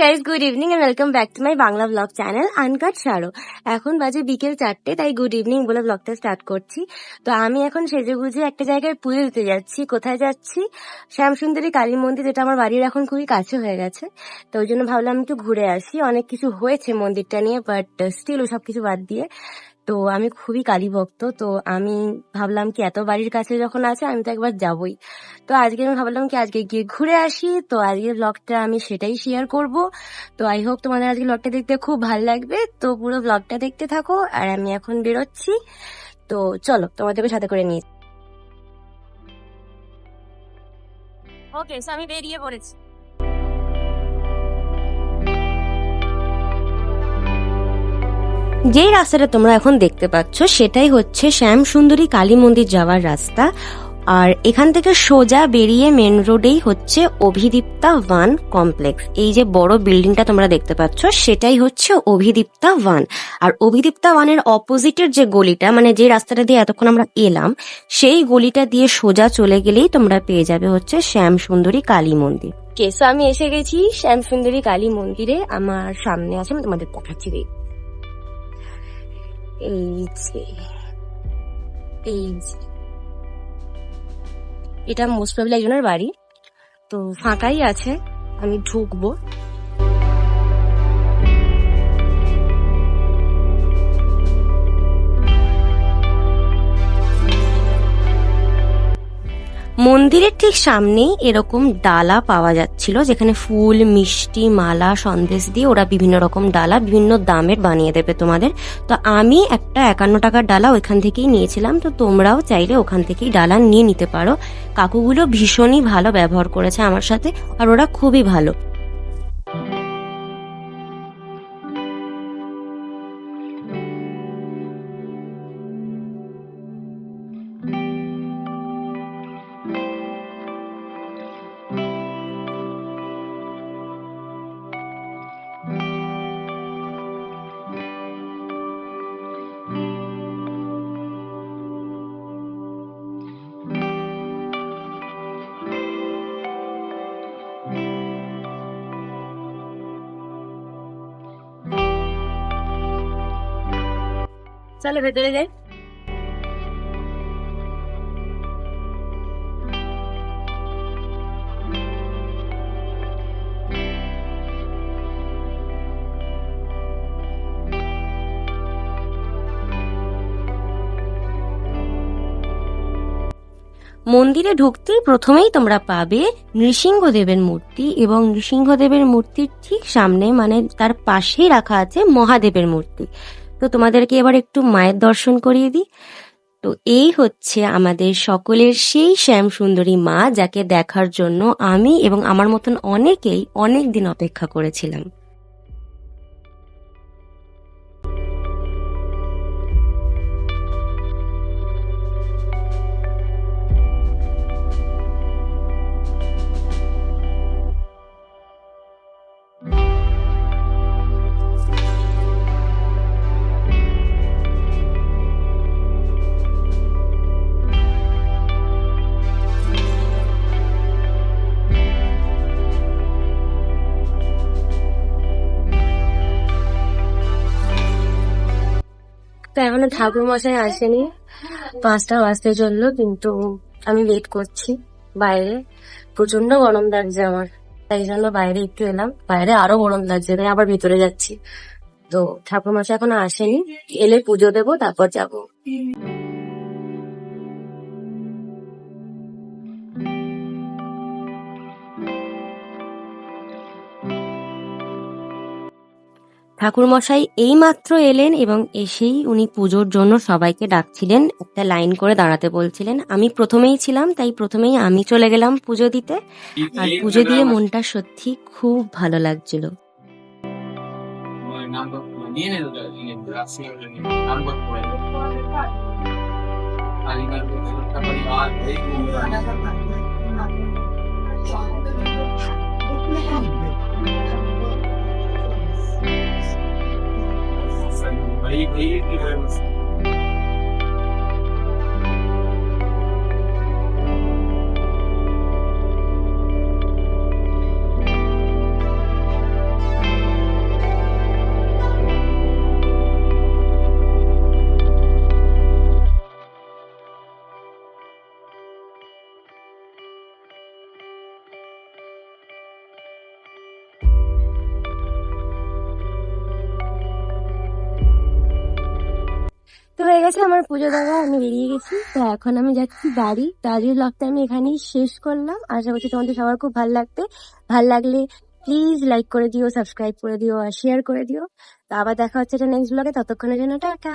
Guys good evening and welcome back to my Bangla blog channel uncut সারো এখন বাজে বিকেল চারটে, তাই গুড ইভিনিং বলে ব্লগটা স্টার্ট করছি। তো আমি এখন সেজে গুজে একটা জায়গায় পুজো দিতে যাচ্ছি, কোথায় যাচ্ছি? শ্যামসুন্দরী কালী মন্দির, যেটা আমার বাড়ির এখন খুবই কাছে হয়ে গেছে। তো ওই জন্য ভাবলাম একটু ঘুরে আসি। অনেক কিছু হয়েছে মন্দিরটা নিয়ে বাট স্টিল ওসব কিছু বাদ দিয়ে। তো আমি খুবই কালী ভক্ত, তো আমি ভাবলাম কি এত বাড়ির কাছে যখন আছে আমি তো একবার যাবই। তো আজকে আমি ভাবলাম কি আজকে গিয়ে ঘুরে আসি, তো আজকের ব্লগটা আমি সেটাই শেয়ার করব। তো আই হোপ তোমাদের আজকে ব্লগটা দেখতে খুব ভালো লাগবে। তো পুরো ব্লগটা দেখতে থাকো, আর আমি এখন বেরোচ্ছি। তো চলো, তোমাদেরকে সাথে করে নিয়ে ওকে আমি বেরিয়ে পড়েছি। যেই রাস্তাটা তোমরা এখন দেখতে পাচ্ছ, সেটাই হচ্ছে শ্যাম সুন্দরী কালী মন্দির যাওয়ার রাস্তা। আর এখান থেকে সোজা বেরিয়ে মেন রোডেই হচ্ছে অভিদীপ্তা ওয়ান কমপ্লেক্স এই যে বড় বিল্ডিংটা তোমরা দেখতে পাচ্ছ, সেটাই হচ্ছে অভিদীপ্তা ওয়ান। আর অভিদীপ্তা ওয়ানের অপোজিটের যে গলিটা মানে যে রাস্তাটা দিয়ে এতক্ষণ আমরা এলাম, সেই গলিটা দিয়ে সোজা চলে গেলেই তোমরা পেয়ে যাবে হচ্ছে শ্যাম সুন্দরী কালী মন্দির। কেসো আমি এসে গেছি শ্যাম সুন্দরী কালী মন্দিরে। আমার সামনে আছে, আমি তোমাদের দেখাচ্ছি, দেখ। এটা মোস্ট প্রবলি একজনের বাড়ি। তো ফাঁকাই আছে আমি ঢুকবো। মন্দিরের ঠিক সামনেই এরকম ডালা পাওয়া যাচ্ছিল, যেখানে ফুল, মিষ্টি, মালা, সন্দেশ দিয়ে ওরা বিভিন্ন রকম ডালা বিভিন্ন দামের বানিয়ে দেবে তোমাদের। তো আমি একটা একান্ন টাকার ডালা ওইখান থেকেই নিয়েছিলাম, তো তোমরাও চাইলে ওখান থেকেই ডালা নিয়ে নিতে পারো। কাকুগুলো ভীষণই ভালো ব্যবহার করেছে আমার সাথে, আর ওরা খুবই ভালো। চলো ভেতরে যাই। মন্দিরে ঢুকতেই প্রথমেই তোমরা পাবে নৃসিংহদেবের মূর্তি এবং নৃসিংহদেবের মূর্তির ঠিক সামনে মানে তার পাশেই রাখা আছে মহাদেবের মূর্তি। তো তোমাদেরকে এবার একটু মায়ের দর্শন করিয়ে দিই। তো এই হচ্ছে আমাদের সকলের সেই শ্যাম সুন্দরী মা, যাকে দেখার জন্য আমি এবং আমার মতন অনেকেই অনেক দিন অপেক্ষা করেছিলাম। এখনও ঠাকুর মশাই আসেনি। পাঁচটা বাজতে চলল, কিন্তু আমি ওয়েট করছি বাইরে। প্রচণ্ড গরম লাগছে আমার। তাই জন্য বাইরে একটু এলাম। বাইরে আরও গরম লাগছে, তাই আবার ভিতরে যাচ্ছি। তো ঠাকুর মশাই এখনও আসেনি। এলে পুজো দেবো, তারপর যাব। ঠাকুরমশাই এই মাত্র এলেন এবং এসেই উনি পুজোর জন্য সবাইকে ডাকছিলেন একটা লাইন করে দাঁড়াতে বলছিলেন। আমি প্রথমেই ছিলাম তাই প্রথমেই আমি চলে গেলাম পুজো দিতে। আর পুজো দিয়ে মনটা সত্যি খুব ভালো লাগছিল। he গেছে, আমার পুজো দেওয়া, আমি বেরিয়ে গেছি। তো এখন আমি যাচ্ছি বাড়ি। তো আজকের ব্লগটা আমি এখানেই শেষ করলাম। আশা করছি তোমাদের সবার খুব ভালো লাগবে। ভালো লাগলে প্লিজ লাইক করে দিও সাবস্ক্রাইব করে দিও, আর শেয়ার করে দিও। তো আবার দেখা হচ্ছে এটা নেক্সট ব্লগে ততক্ষণের জন্য টাটা!